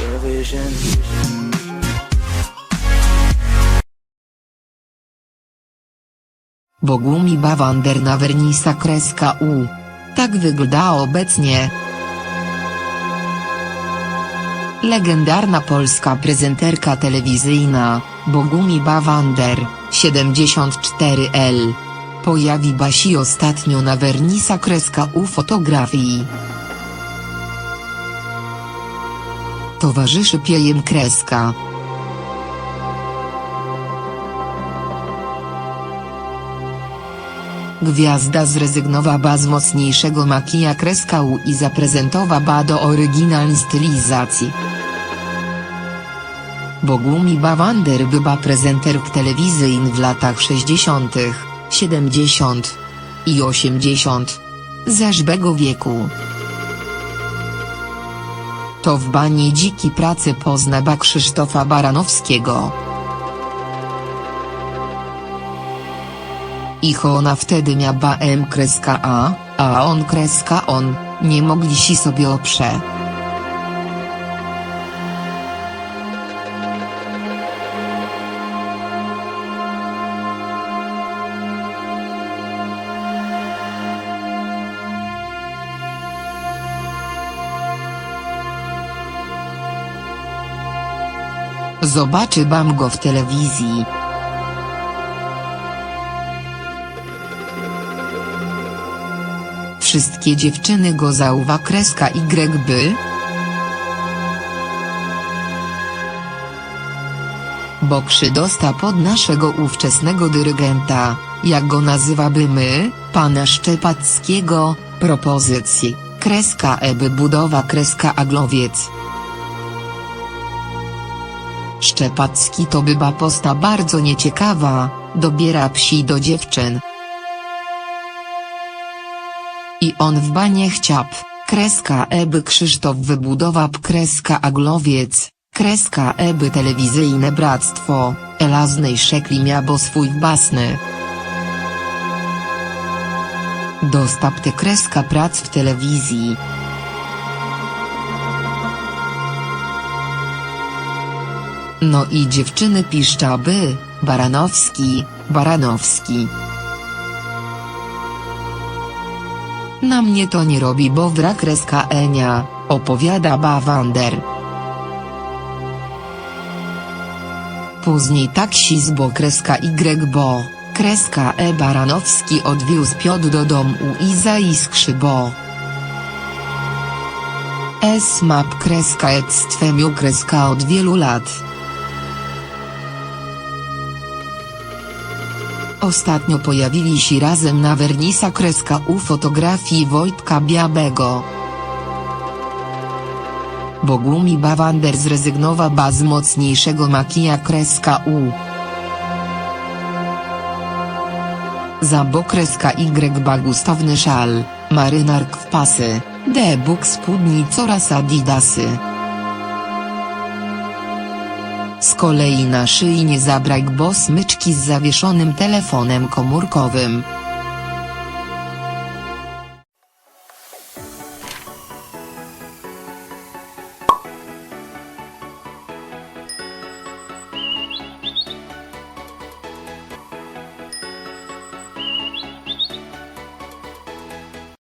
Your vision? Bogumi Bawander na Vernisa kreska U. Tak wygląda obecnie. Legendarna polska prezenterka telewizyjna, Bogumi Bawander, 74L. Pojawiła się ostatnio na Vernisa kreska U fotografii. Towarzyszy piejem kreska. Gwiazda zrezygnowała z mocniejszego makija kreska U i zaprezentowała do oryginalnej stylizacji. Bogumi Bawander była prezenterk telewizyjny w latach 60., 70. i 80. zeszłego wieku. To w banie dziki pracy poznała Krzysztofa Baranowskiego. Ich ona wtedy miała M kreska A, a on kreska on, nie mogli si sobie oprze. Zobaczy bam go w telewizji. Wszystkie dziewczyny go zauwa kreska Y by. Bo krzydosta pod naszego ówczesnego dyrygenta, jak go nazywamy my, pana Szczepackiego, propozycji, kreska E by budowa kreska Aglowiec. Szczepacki to była posta bardzo nieciekawa, dobiera psi do dziewczyn. I on w banie chciał, kreska Eby Krzysztof wybudowa kreska Aglowiec, kreska Eby telewizyjne bractwo, elaznej szekli miabo swój basny. Dostap kreska prac w telewizji. No i dziewczyny piszczaby, Baranowski, Baranowski. Na mnie to nie robi bo wrak kreska Enia, opowiada Bawander. Później taksi z bo kreska Y bo, kreska E Baranowski odwiózł Piotr do domu i zaiskrzy bo. S map kreska et stwemiu kreska od wielu lat. Ostatnio pojawili się razem na Vernisa kreska u fotografii Wojtka Biabego. Bogumi Bawander zrezygnowała z mocniejszego makija kreska U. Za bo kreska Y ba gustowny szal, marynark w pasy, debuk spódnic oraz adidasy. Z kolei na szyi nie zabrak bo smyczki z zawieszonym telefonem komórkowym.